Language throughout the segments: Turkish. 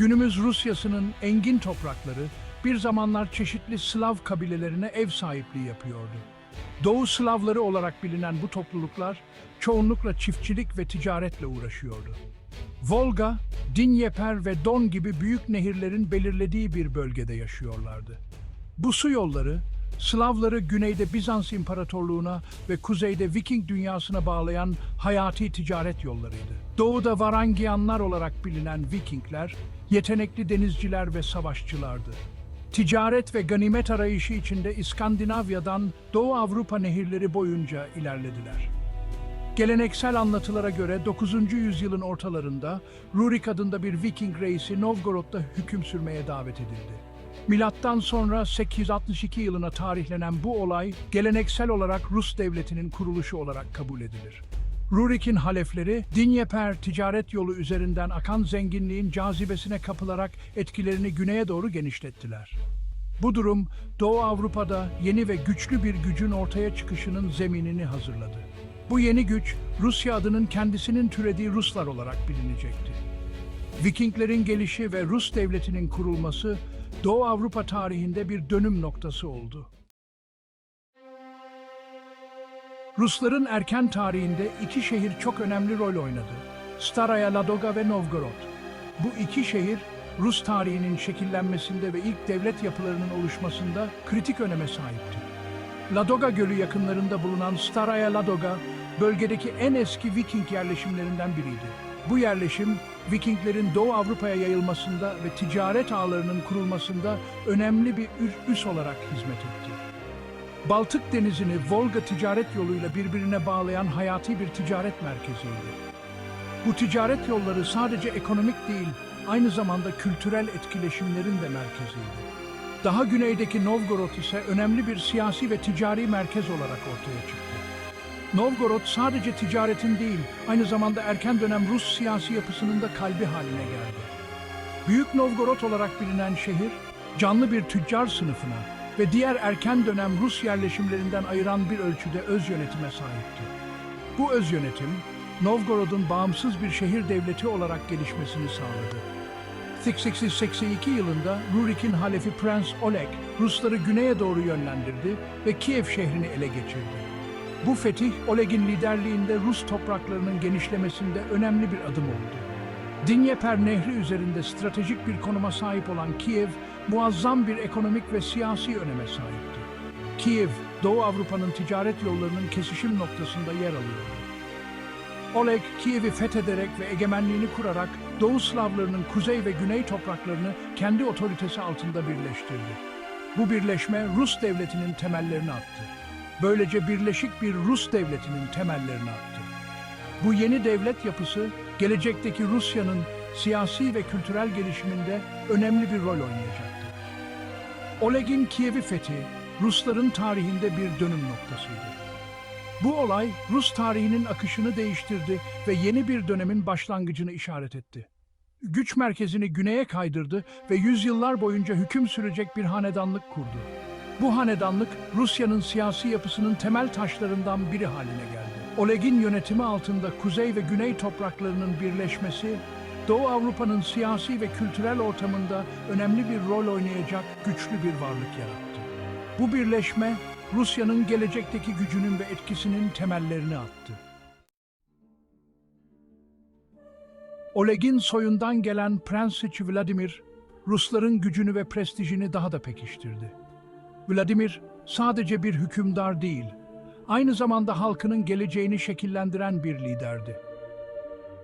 Günümüz Rusyası'nın engin toprakları bir zamanlar çeşitli Slav kabilelerine ev sahipliği yapıyordu. Doğu Slavları olarak bilinen bu topluluklar çoğunlukla çiftçilik ve ticaretle uğraşıyordu. Volga, Dinyeper ve Don gibi büyük nehirlerin belirlediği bir bölgede yaşıyorlardı. Bu su yolları, Slavları güneyde Bizans İmparatorluğu'na ve kuzeyde Viking dünyasına bağlayan hayati ticaret yollarıydı. Doğuda Varangianlar olarak bilinen Vikingler, yetenekli denizciler ve savaşçılardı. Ticaret ve ganimet arayışı içinde İskandinavya'dan Doğu Avrupa nehirleri boyunca ilerlediler. Geleneksel anlatılara göre 9. yüzyılın ortalarında Rurik adında bir Viking reisi Novgorod'da hüküm sürmeye davet edildi. Milattan sonra 862 yılına tarihlenen bu olay geleneksel olarak Rus devletinin kuruluşu olarak kabul edilir. Rurik'in halefleri Dinyeper ticaret yolu üzerinden akan zenginliğin cazibesine kapılarak etkilerini güneye doğru genişlettiler. Bu durum Doğu Avrupa'da yeni ve güçlü bir gücün ortaya çıkışının zeminini hazırladı. Bu yeni güç Rusya adının kendisinin türediği Ruslar olarak bilinecekti. Vikinglerin gelişi ve Rus devletinin kurulması Doğu Avrupa tarihinde bir dönüm noktası oldu. Rusların erken tarihinde iki şehir çok önemli rol oynadı. Staraya Ladoga ve Novgorod. Bu iki şehir Rus tarihinin şekillenmesinde ve ilk devlet yapılarının oluşmasında kritik öneme sahipti. Ladoga Gölü yakınlarında bulunan Staraya Ladoga, bölgedeki en eski Viking yerleşimlerinden biriydi. Bu yerleşim, Vikinglerin Doğu Avrupa'ya yayılmasında ve ticaret ağlarının kurulmasında önemli bir üs olarak hizmet etti. Baltık Denizi'ni Volga ticaret yoluyla birbirine bağlayan hayati bir ticaret merkeziydi. Bu ticaret yolları sadece ekonomik değil, aynı zamanda kültürel etkileşimlerin de merkeziydi. Daha güneydeki Novgorod ise önemli bir siyasi ve ticari merkez olarak ortaya çıktı. Novgorod sadece ticaretin değil, aynı zamanda erken dönem Rus siyasi yapısının da kalbi haline geldi. Büyük Novgorod olarak bilinen şehir, canlı bir tüccar sınıfına ve diğer erken dönem Rus yerleşimlerinden ayıran bir ölçüde öz yönetime sahipti. Bu öz yönetim, Novgorod'un bağımsız bir şehir devleti olarak gelişmesini sağladı. 882 yılında Rurik'in halefi Prens Oleg, Rusları güneye doğru yönlendirdi ve Kiev şehrini ele geçirdi. Bu fetih, Oleg'in liderliğinde Rus topraklarının genişlemesinde önemli bir adım oldu. Dinyeper Nehri üzerinde stratejik bir konuma sahip olan Kiev, muazzam bir ekonomik ve siyasi öneme sahipti. Kiev, Doğu Avrupa'nın ticaret yollarının kesişim noktasında yer alıyordu. Oleg, Kiev'i fethederek ve egemenliğini kurarak Doğu Slavlarının kuzey ve güney topraklarını kendi otoritesi altında birleştirdi. Bu birleşme Rus devletinin temellerini attı. Böylece birleşik bir Rus devletinin temellerini attı. Bu yeni devlet yapısı, gelecekteki Rusya'nın siyasi ve kültürel gelişiminde önemli bir rol oynayacaktı. Oleg'in Kiev'i fethi, Rusların tarihinde bir dönüm noktasıydı. Bu olay Rus tarihinin akışını değiştirdi ve yeni bir dönemin başlangıcını işaret etti. Güç merkezini güneye kaydırdı ve yüzyıllar boyunca hüküm sürecek bir hanedanlık kurdu. Bu hanedanlık Rusya'nın siyasi yapısının temel taşlarından biri haline geldi. Oleg'in yönetimi altında kuzey ve güney topraklarının birleşmesi, Doğu Avrupa'nın siyasi ve kültürel ortamında önemli bir rol oynayacak güçlü bir varlık yarattı. Bu birleşme Rusya'nın gelecekteki gücünün ve etkisinin temellerini attı. Oleg'in soyundan gelen Prensiç Vladimir, Rusların gücünü ve prestijini daha da pekiştirdi. Vladimir sadece bir hükümdar değil, aynı zamanda halkının geleceğini şekillendiren bir liderdi.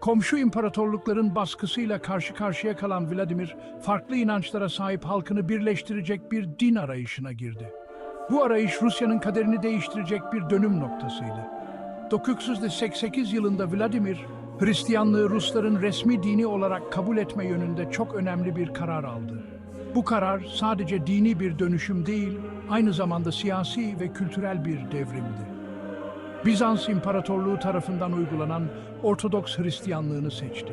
Komşu imparatorlukların baskısıyla karşı karşıya kalan Vladimir, farklı inançlara sahip halkını birleştirecek bir din arayışına girdi. Bu arayış Rusya'nın kaderini değiştirecek bir dönüm noktasıydı. 988 yılında Vladimir, Hristiyanlığı Rusların resmi dini olarak kabul etme yönünde çok önemli bir karar aldı. Bu karar sadece dini bir dönüşüm değil, aynı zamanda siyasi ve kültürel bir devrimdi. Bizans İmparatorluğu tarafından uygulanan Ortodoks Hristiyanlığını seçti.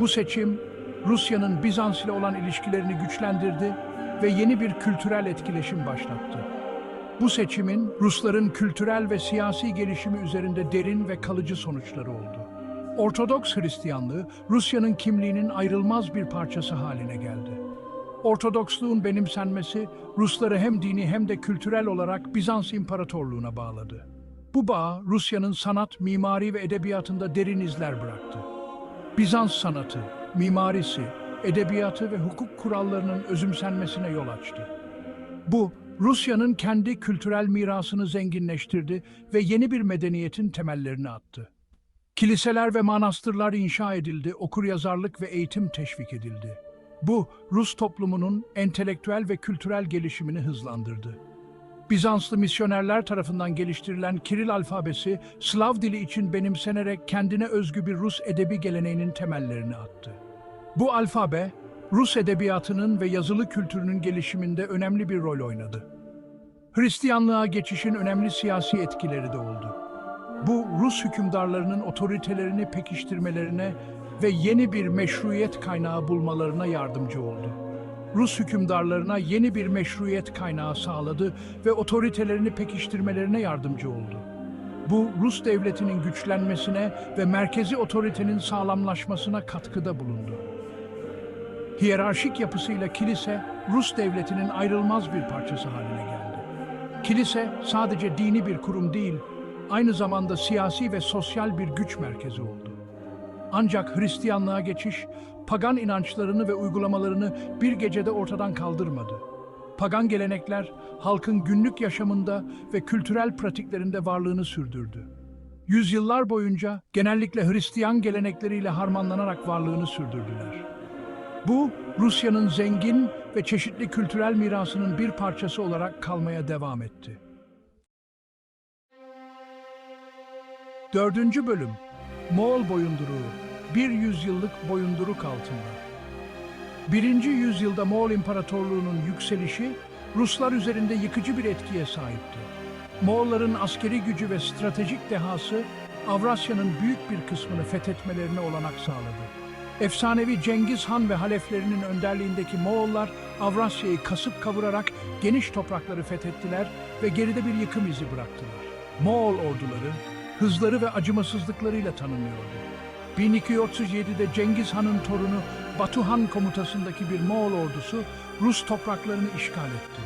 Bu seçim, Rusya'nın Bizans ile olan ilişkilerini güçlendirdi ve yeni bir kültürel etkileşim başlattı. Bu seçimin Rusların kültürel ve siyasi gelişimi üzerinde derin ve kalıcı sonuçları oldu. Ortodoks Hristiyanlığı Rusya'nın kimliğinin ayrılmaz bir parçası haline geldi. Ortodoksluğun benimsenmesi Rusları hem dini hem de kültürel olarak Bizans İmparatorluğu'na bağladı. Bu bağ Rusya'nın sanat, mimari ve edebiyatında derin izler bıraktı. Bizans sanatı, mimarisi, edebiyatı ve hukuk kurallarının özümsenmesine yol açtı. Bu, Rusya'nın kendi kültürel mirasını zenginleştirdi ve yeni bir medeniyetin temellerini attı. Kiliseler ve manastırlar inşa edildi, okuryazarlık ve eğitim teşvik edildi. Bu, Rus toplumunun entelektüel ve kültürel gelişimini hızlandırdı. Bizanslı misyonerler tarafından geliştirilen Kiril alfabesi, Slav dili için benimsenerek kendine özgü bir Rus edebi geleneğinin temellerini attı. Bu alfabe, Rus edebiyatının ve yazılı kültürünün gelişiminde önemli bir rol oynadı. Hristiyanlığa geçişin önemli siyasi etkileri de oldu. Bu, Rus hükümdarlarının otoritelerini pekiştirmelerine ve yeni bir meşruiyet kaynağı bulmalarına yardımcı oldu. Rus hükümdarlarına yeni bir meşruiyet kaynağı sağladı ve otoritelerini pekiştirmelerine yardımcı oldu. Bu, Rus devletinin güçlenmesine ve merkezi otoritenin sağlamlaşmasına katkıda bulundu. Hiyerarşik yapısıyla kilise, Rus devletinin ayrılmaz bir parçası haline geldi. Kilise sadece dini bir kurum değil, aynı zamanda siyasi ve sosyal bir güç merkezi oldu. Ancak Hristiyanlığa geçiş, pagan inançlarını ve uygulamalarını bir gecede ortadan kaldırmadı. Pagan gelenekler, halkın günlük yaşamında ve kültürel pratiklerinde varlığını sürdürdü. Yüzyıllar boyunca genellikle Hristiyan gelenekleriyle harmanlanarak varlığını sürdürdüler. Bu, Rusya'nın zengin ve çeşitli kültürel mirasının bir parçası olarak kalmaya devam etti. Dördüncü bölüm, Moğol boyunduruğu, bir yüzyıllık boyunduruk altında. Birinci yüzyılda Moğol İmparatorluğu'nun yükselişi, Ruslar üzerinde yıkıcı bir etkiye sahipti. Moğolların askeri gücü ve stratejik dehası, Avrasya'nın büyük bir kısmını fethetmelerine olanak sağladı. Efsanevi Cengiz Han ve haleflerinin önderliğindeki Moğollar Avrasya'yı kasıp kavurarak geniş toprakları fethettiler ve geride bir yıkım izi bıraktılar. Moğol orduları hızları ve acımasızlıklarıyla tanınıyordu. 1237'de Cengiz Han'ın torunu Batu Han komutasındaki bir Moğol ordusu Rus topraklarını işgal etti.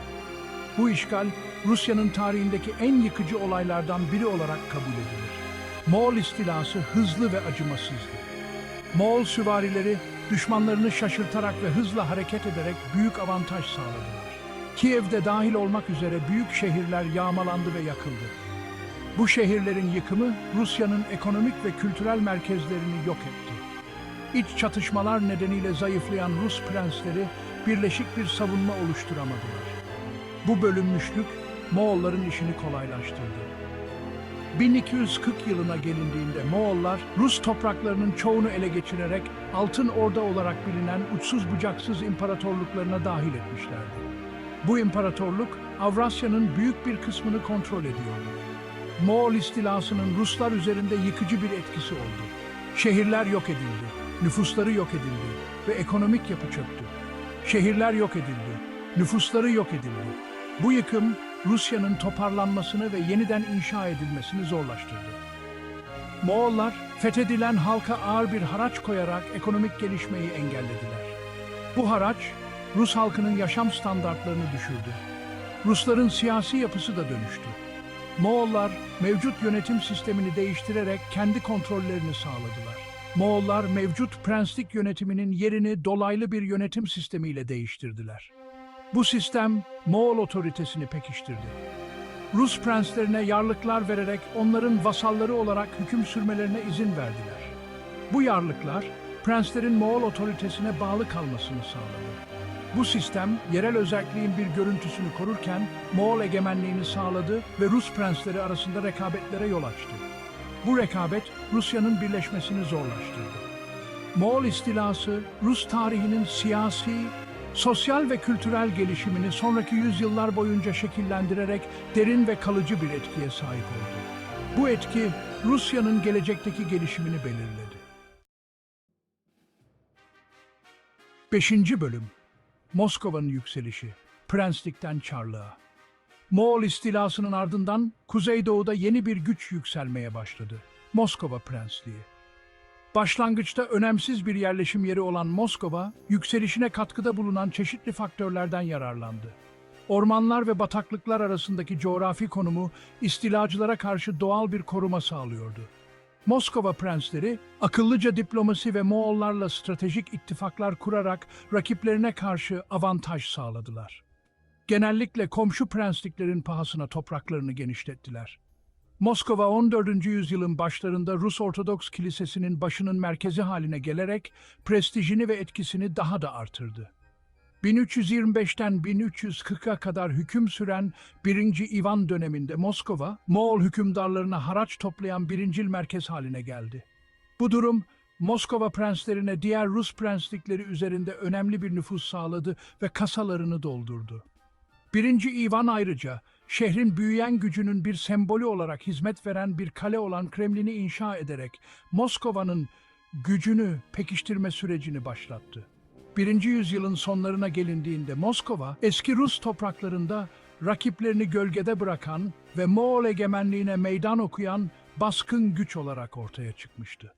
Bu işgal Rusya'nın tarihindeki en yıkıcı olaylardan biri olarak kabul edilir. Moğol istilası hızlı ve acımasızdı. Moğol süvarileri düşmanlarını şaşırtarak ve hızla hareket ederek büyük avantaj sağladılar. Kiev'de dahil olmak üzere büyük şehirler yağmalandı ve yakıldı. Bu şehirlerin yıkımı Rusya'nın ekonomik ve kültürel merkezlerini yok etti. İç çatışmalar nedeniyle zayıflayan Rus prensleri birleşik bir savunma oluşturamadılar. Bu bölünmüşlük Moğolların işini kolaylaştırdı. 1240 yılına gelindiğinde Moğollar Rus topraklarının çoğunu ele geçirerek Altın Orda olarak bilinen uçsuz bucaksız imparatorluklarına dahil etmişlerdi. Bu imparatorluk Avrasya'nın büyük bir kısmını kontrol ediyordu. Moğol istilasının Ruslar üzerinde yıkıcı bir etkisi oldu. Şehirler yok edildi, nüfusları yok edildi ve ekonomik yapı çöktü. Şehirler yok edildi, nüfusları yok edildi. Bu yıkım Rusya'nın toparlanmasını ve yeniden inşa edilmesini zorlaştırdı. Moğollar fethedilen halka ağır bir haraç koyarak ekonomik gelişmeyi engellediler. Bu haraç Rus halkının yaşam standartlarını düşürdü. Rusların siyasi yapısı da dönüştü. Moğollar mevcut yönetim sistemini değiştirerek kendi kontrollerini sağladılar. Moğollar mevcut prenslik yönetiminin yerini dolaylı bir yönetim sistemiyle değiştirdiler. Bu sistem Moğol otoritesini pekiştirdi. Rus prenslerine yarlıklar vererek onların vasalları olarak hüküm sürmelerine izin verdiler. Bu yarlıklar prenslerin Moğol otoritesine bağlı kalmasını sağladı. Bu sistem yerel özelliğin bir görüntüsünü korurken Moğol egemenliğini sağladı ve Rus prensleri arasında rekabetlere yol açtı. Bu rekabet Rusya'nın birleşmesini zorlaştırdı. Moğol istilası Rus tarihinin siyasi, sosyal ve kültürel gelişimini sonraki yüzyıllar boyunca şekillendirerek derin ve kalıcı bir etkiye sahip oldu. Bu etki Rusya'nın gelecekteki gelişimini belirledi. 5. Bölüm Moskova'nın yükselişi, prenslikten çarlığa. Moğol istilasının ardından Kuzeydoğu'da yeni bir güç yükselmeye başladı. Moskova Prensliği. Başlangıçta önemsiz bir yerleşim yeri olan Moskova, yükselişine katkıda bulunan çeşitli faktörlerden yararlandı. Ormanlar ve bataklıklar arasındaki coğrafi konumu istilacılara karşı doğal bir koruma sağlıyordu. Moskova prensleri akıllıca diplomasi ve Moğollarla stratejik ittifaklar kurarak rakiplerine karşı avantaj sağladılar. Genellikle komşu prensliklerin pahasına topraklarını genişlettiler. Moskova 14. yüzyılın başlarında Rus Ortodoks Kilisesi'nin başının merkezi haline gelerek prestijini ve etkisini daha da artırdı. 1325'ten 1340'a kadar hüküm süren 1. Ivan döneminde Moskova, Moğol hükümdarlarına haraç toplayan birincil merkez haline geldi. Bu durum, Moskova prenslerine diğer Rus prenslikleri üzerinde önemli bir nüfus sağladı ve kasalarını doldurdu. Birinci Ivan ayrıca şehrin büyüyen gücünün bir sembolü olarak hizmet veren bir kale olan Kremlin'i inşa ederek Moskova'nın gücünü pekiştirme sürecini başlattı. Birinci yüzyılın sonlarına gelindiğinde Moskova, eski Rus topraklarında rakiplerini gölgede bırakan ve Moğol egemenliğine meydan okuyan baskın güç olarak ortaya çıkmıştı.